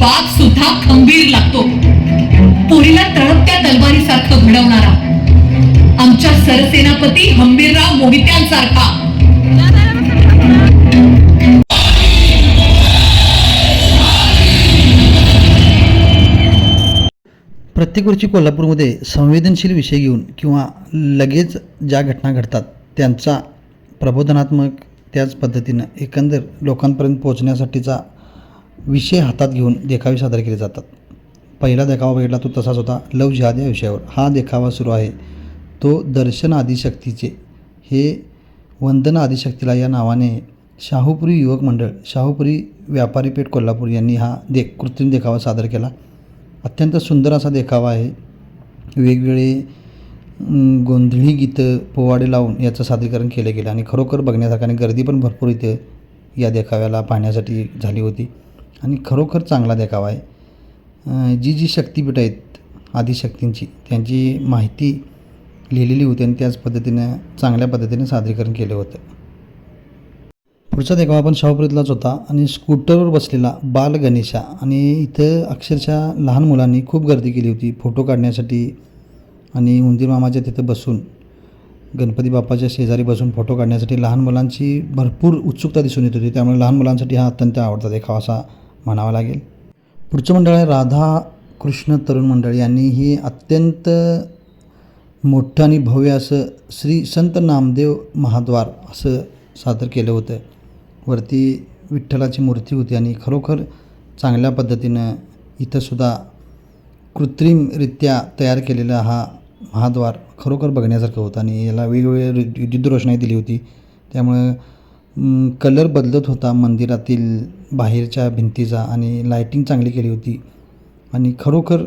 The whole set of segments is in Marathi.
बाग सुद्धा खंबीर लागतो. पोरीला तळपत्या तलवारीसारखं घडवणारा आमच्या सरसेनापती हंबीरराव मोहित्यांसारखा. प्रत्येक वर्षी कोल्हापूरमध्ये संवेदनशील विषय घेऊन किंवा लगेच ज्या घटना घडतात त्यांचा प्रबोधनात्मक त्याच पद्धतीनं एकंदर लोकांपर्यंत पोहोचण्यासाठीचा विषय हातात घेऊन देखावे सादर केले जातात. पहिला देखावा बघितला तो तसाच होता. लव जिहाद या विषयावर. हा देखावा सुरू आहे. तो दर्शन आदिशक्तीचे. हे वंदन आदिशक्तीला या नावाने शाहूपुरी युवक मंडळ शाहूपुरी व्यापारी पेठ कोल्हापूर यांनी हा दे कृत्रिम देखावा सादर केला. अत्यंत सुंदर असा देखावा आहे. वेगवेगळे गोंधळी गीतं पोवाडे लावून याचं सादरीकरण केलं गेलं आणि खरोखर बघण्यासारखं आणि गर्दी पण भरपूर इथे या देखाव्याला पाहण्यासाठी झाली होती. आणि खरोखर चांगला देखावा आहे. जी जी शक्तिपीठं आहेत आदिशक्तींची त्यांची माहिती लिहिलेली होती आणि त्याच पद्धतीनं चांगल्या पद्धतीने सादरीकरण केलं होतं. पुढचा देखावा पण शाहूपुरीतलाच होता आणि स्कूटरवर बसलेला बाल गणेशा आणि इथं अक्षरशः लहान मुलांनी खूप गर्दी केली होती फोटो काढण्यासाठी आणि उंदीर मामाच्या तिथं बसून गणपती बाप्पाच्या शेजारी बसून फोटो काढण्यासाठी लहान मुलांची भरपूर उत्सुकता दिसून येत होती. त्यामुळे लहान मुलांसाठी हा अत्यंत आवडता देखावा असा म्हणावा लागेल. पुढचं मंडळ आहे राधा कृष्ण तरुण मंडळ. यांनी ही अत्यंत मोठं आणि भव्य असं श्री संत नामदेव महाद्वार असं सादर केलं होतं. वरती विठ्ठलाची मूर्ती होती आणि खरोखर चांगल्या पद्धतीनं इथंसुद्धा कृत्रिमरित्या तयार केलेला हा महाद्वार खरोखर बघण्यासारखं होतं. आणि याला वेगवेगळे विद्युत रोषणाई दिली होती. त्यामुळं कलर बदलत होता मंदिरातील बाहेरच्या भिंतीचा आणि लायटिंग चांगली केली होती. आणि खरोखर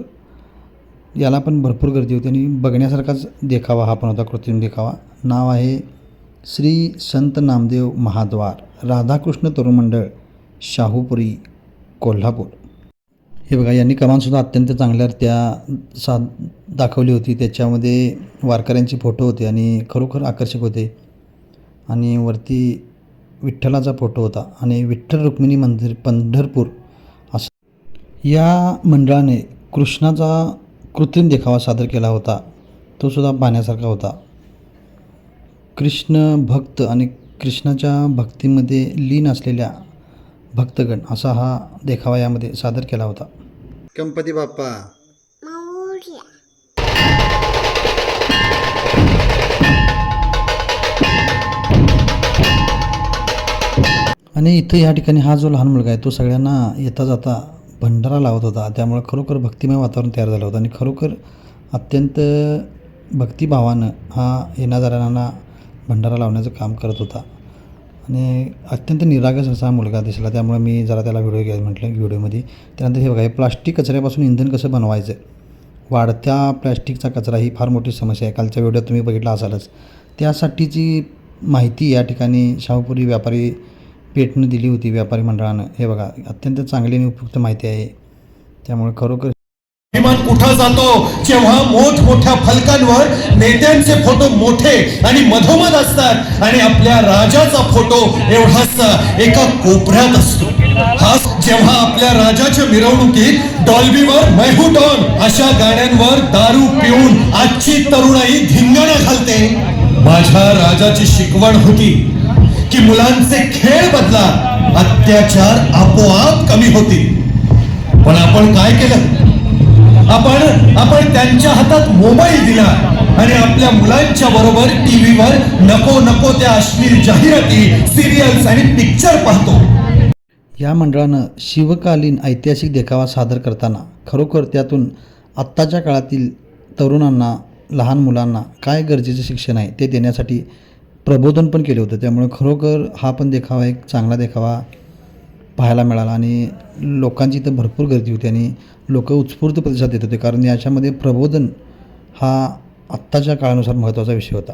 याला पण भरपूर गर्दी होती आणि बघण्यासारखाच देखावा हा पण होता कृत्रिम देखावा. नाव आहे श्री संत नामदेव महाद्वार राधाकृष्ण तरुण मंडळ शाहूपुरी कोल्हापूर. हे बघा यांनी कमानसुद्धा अत्यंत चांगल्यारित्या सा दाखवली होती. त्याच्यामध्ये वारकऱ्यांचे फोटो होते आणि खरोखर आकर्षक होते. आणि वरती विठ्ठलाचा फोटो होता आणि विठ्ठल रुक्मिणी मंदिर पंढरपूर असं. या मंडळाने कृष्णाचा कृत्रिम देखावा सादर केला होता. तो सुद्धा पाहण्यासारखा होता. कृष्ण भक्त आणि कृष्णाच्या भक्तीमध्ये लीन असलेल्या भक्तगण असा हा देखावा यामध्ये सादर केला होता. गणपती बाप्पा आणि इथं या ठिकाणी हा जो लहान मुलगा आहे तो सगळ्यांना येता जाता भंडारा लावत होता. त्यामुळं खरोखर भक्तिमय वातावरण तयार झालं होतं. आणि खरोखर अत्यंत भक्तिभावानं हा येणाजाऱ्यांना भंडारा लावण्याचं काम करत होता. आणि अत्यंत निरागस असा हा मुलगा दिसला. त्यामुळे मी जरा त्याला व्हिडिओ घ्यायला म्हटलं व्हिडिओमध्ये. त्यानंतर हे बघा हे प्लास्टिक कचऱ्यापासून इंधन कसं बनवायचं? वाढत्या प्लॅस्टिकचा कचरा ही फार मोठी समस्या आहे. कालच्या व्हिडिओत तुम्ही बघितला असालच. त्यासाठीची माहिती या ठिकाणी शाहूपुरी व्यापारी पेटणं दिली होती व्यापारी मंडळानं. हे बघा अत्यंत चांगली आणि उपयुक्त माहिती आहे. त्यामुळे खरोखर विमान कुठं जातो? जेव्हा मोठमोठ्या फलकांवर नेत्यांचे फोटो मोठे आणि मधोमध असतात आणि आपल्या राजाचा फोटो एवढासा एका कोपऱ्यात असतो. हा जेव्हा आपल्या राजाच्या मिरवणुकीत डॉल्बीवर मैहू डॉन अशा गाण्यांवर दारू पिऊन आजची तरुणाई धिंगाणा घालते. माझ्या राजाची शिकवण होती. की मुलांचे खेळ बदला अत्याचार आपोआप कमी होतील. पण आपण काय केलं? आपण आपण त्यांच्या हातात मोबाईल दिला आणि आपल्या मुलांच्या बरोबर टीव्हीवर नको नको त्या अश्लील जाहिराती सिरियल्स आणि पिक्चर पाहतो. या मंडळानं शिवकालीन ऐतिहासिक देखावा सादर करताना खरोखर त्यातून आत्ताच्या काळातील तरुणांना लहान मुलांना काय गरजेचं शिक्षण आहे ते देण्यासाठी प्रबोधन पण केलं होतं. त्यामुळे खरोखर हा पण देखावा एक चांगला देखावा पाहायला मिळाला आणि लोकांची इथं भरपूर गर्दी होती आणि लोक उत्स्फूर्त प्रतिसाद देत होते. कारण याच्यामध्ये प्रबोधन हा आत्ताच्या काळानुसार महत्त्वाचा विषय होता.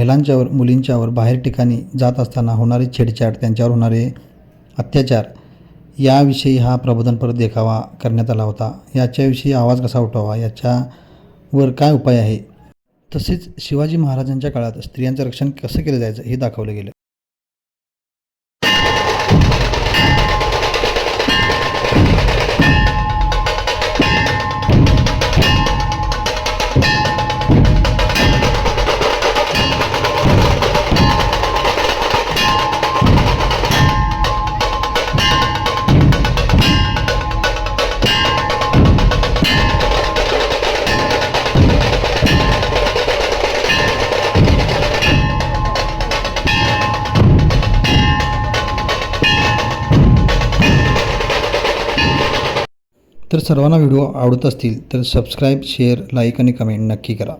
महिलांच्यावर मुलींच्यावर बाहेर ठिकाणी जात असताना होणारी छेडछाड त्यांच्यावर होणारे अत्याचार याविषयी हा प्रबोधनपर देखावा करण्यात आला होता. याच्याविषयी आवाज कसा उठवावा? याच्यावर काय उपाय आहे? तसेच शिवाजी महाराजांच्या काळात स्त्रियांचं रक्षण कसं केलं जायचं हे दाखवलं गेलं. तर सर्वांना व्हिडिओ आवडत असतील तर सबस्क्राईब शेअर लाईक आणि कमेंट नक्की करा.